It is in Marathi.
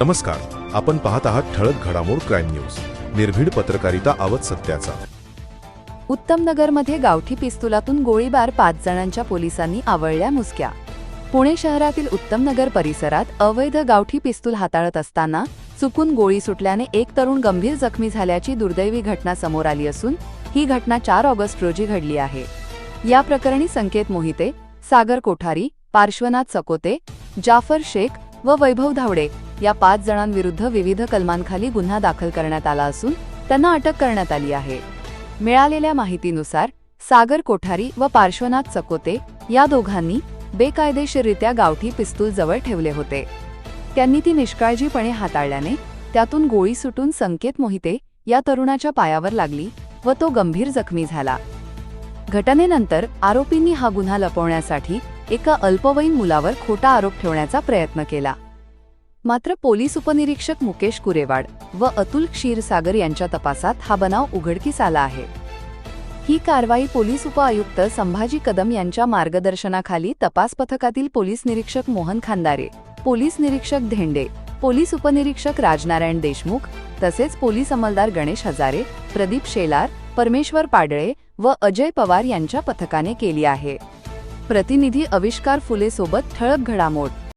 नमस्कार. आपण पाहत आहात ठळक घडामोड क्राईम न्यूज. निर्भीड पत्रकारिता आवत सत्याचा. उत्तमनगरमध्ये गावठी पिस्तुलातून गोळीबार पाच जणांच्या पोलिसांनी आवळल्या मुसक्या. पुणे शहरातील उत्तमनगर परिसरात अवैध गावठी पिस्तूल हाताळत असताना चुकून गोळी सुटल्याने एक तरुण गंभीर जखमी झाल्याची दुर्दैवी घटना समोर आली असून ही घटना चार ऑगस्ट रोजी घडली आहे. या प्रकरणी संकेत मोहिते सागर कोठारी पार्श्वनाथ सकोते जाफर शेख व वैभव धावडे या पाच जणांविरुद्ध विविध कलमांखाली गुन्हा दाखल करण्यात आला असून त्यांना अटक करण्यात आली आहे. मिळालेल्या माहितीनुसार सागर कोठारी व पार्श्वनाथ चकोते या दोघांनी बेकायदेशीररित्या गावठी पिस्तूल जवळ ठेवले होते. त्यांनी ती निष्काळजीपणे हाताळल्याने त्यातून गोळी सुटून संकेत मोहिते या तरुणाच्या पायावर लागली व तो गंभीर जखमी झाला. घटनेनंतर आरोपींनी हा गुन्हा लपवण्यासाठी एका अल्पवयीन मुलावर खोटा आरोप ठेवण्याचा प्रयत्न केला. मात्र पोलीस उपनिरीक्षक मुकेश कुरेवाड व अतुल क्षीरसागर यांच्या तपासात हा बनाव उघडकीस आला आहे. ही कारवाई पोलीस उपआयुक्त संभाजी कदम यांच्या मार्गदर्शनाखाली तपास पथकातील पोलीस निरीक्षक मोहन खांदारे पोलीस निरीक्षक धेंडे पोलीस उपनिरीक्षक राजनारायण देशमुख तसेच पोलीस अंमलदार गणेश हजारे प्रदीप शेलार परमेश्वर पाडळे व अजय पवार यांच्या पथकाने केली आहे. प्रतिनिधी अविष्कार फुलेसोबत ठळक घडामोड